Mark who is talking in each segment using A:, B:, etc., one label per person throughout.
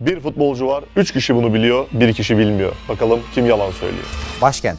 A: Bir futbolcu var, üç kişi bunu biliyor, bir kişi bilmiyor. Bakalım kim yalan söylüyor.
B: Başkent.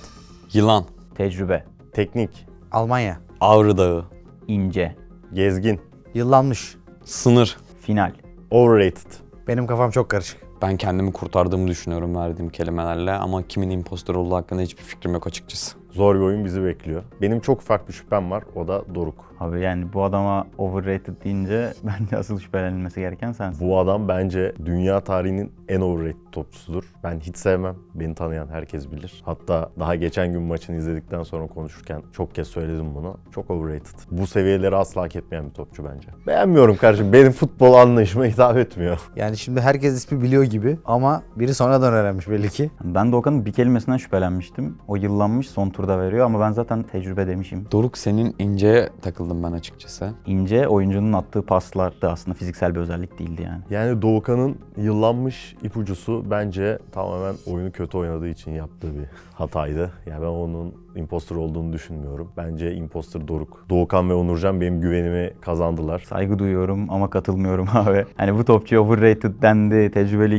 C: Yılan.
D: Tecrübe.
A: Teknik,
B: Almanya.
C: Ağrı Dağı.
D: ince,
A: gezgin,
B: Yıllanmış.
C: Sınır.
D: Final.
A: overrated.
B: Benim kafam çok karışık.
C: Ben kendimi kurtardığımı düşünüyorum verdiğim kelimelerle ama kimin impostor olduğu hakkında hiçbir fikrim yok açıkçası.
A: Zor bir oyun bizi bekliyor. Benim çok ufak bir şüphem var, o da Doruk.
D: Abi yani bu adama overrated deyince bence asıl şüphelenilmesi gereken sensin.
A: Bu adam bence dünya tarihinin en overrated topçusudur. Ben hiç sevmem. Beni tanıyan herkes bilir. Hatta daha geçen gün maçını izledikten sonra konuşurken çok kez söyledim bunu. Çok overrated. Bu seviyeleri asla hak etmeyen bir topçu bence. Beğenmiyorum kardeşim. Benim futbol anlayışıma hitap etmiyor.
B: Yani şimdi herkes ismi biliyor gibi ama biri sonradan öğrenmiş belli ki.
D: Ben de Okan'ın bir kelimesinden şüphelenmiştim. O yıllanmış son turda veriyor ama ben zaten tecrübe demişim.
C: Doruk senin inceye takıldım ben açıkçası.
D: İnce oyuncunun attığı paslar da aslında fiziksel bir özellik değildi yani.
A: Yani Doğukan'ın yıllanmış ipucusu bence tamamen oyunu kötü oynadığı için yaptığı bir hataydı. Yani ben onun impostor olduğunu düşünmüyorum. Bence impostor Doruk. Doğukan ve Onurcan benim güvenimi kazandılar.
D: Saygı duyuyorum ama katılmıyorum abi. Hani bu topçu overrated dendi,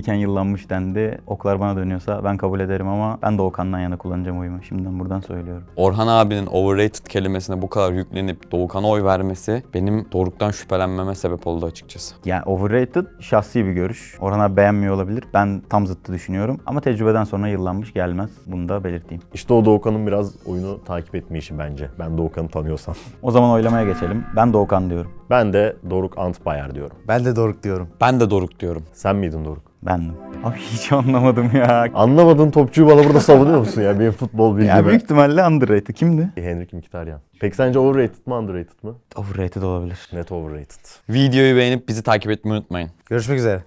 D: tecrübeliyken yıllanmış dendi. Oklar bana dönüyorsa ben kabul ederim ama ben de Okan'dan yana kullanacağım oyumu. Şimdiden buradan söylüyorum.
C: Orhan abinin overrated kelimesine bu kadar yüklenip Doğukan'a oy vermesi benim Doruk'tan şüphelenmeme sebep oldu açıkçası.
D: Yani overrated şahsi bir görüş. Orhan abi beğenmiyor olabilir. Ben tam zıttı düşünüyorum. Ama tecrübeden sonra yıllanmış gelmez. Bunu da belirteyim.
A: İşte o Doğukan'ın biraz oyunu takip etme işi bence. Ben Doğukan'ı tanıyorsam.
D: O zaman oylamaya geçelim. Ben de Okan diyorum.
A: Ben de Doruk Antbayer diyorum.
B: Ben de Doruk diyorum.
C: Ben de Doruk diyorum.
A: Sen miydin Doruk?
D: Bendim. Abi hiç anlamadım ya.
A: Anlamadığın topçuyu bana burada savunuyor musun ya? Benim futbol bilgime.
D: Ya büyük ihtimalle underrated. Kimdi?
A: Henrik Mkhitaryan. Peki sence overrated mi underrated mı?
D: Overrated olabilir.
A: Net overrated.
C: Videoyu beğenip bizi takip etmeyi unutmayın.
B: Görüşmek üzere.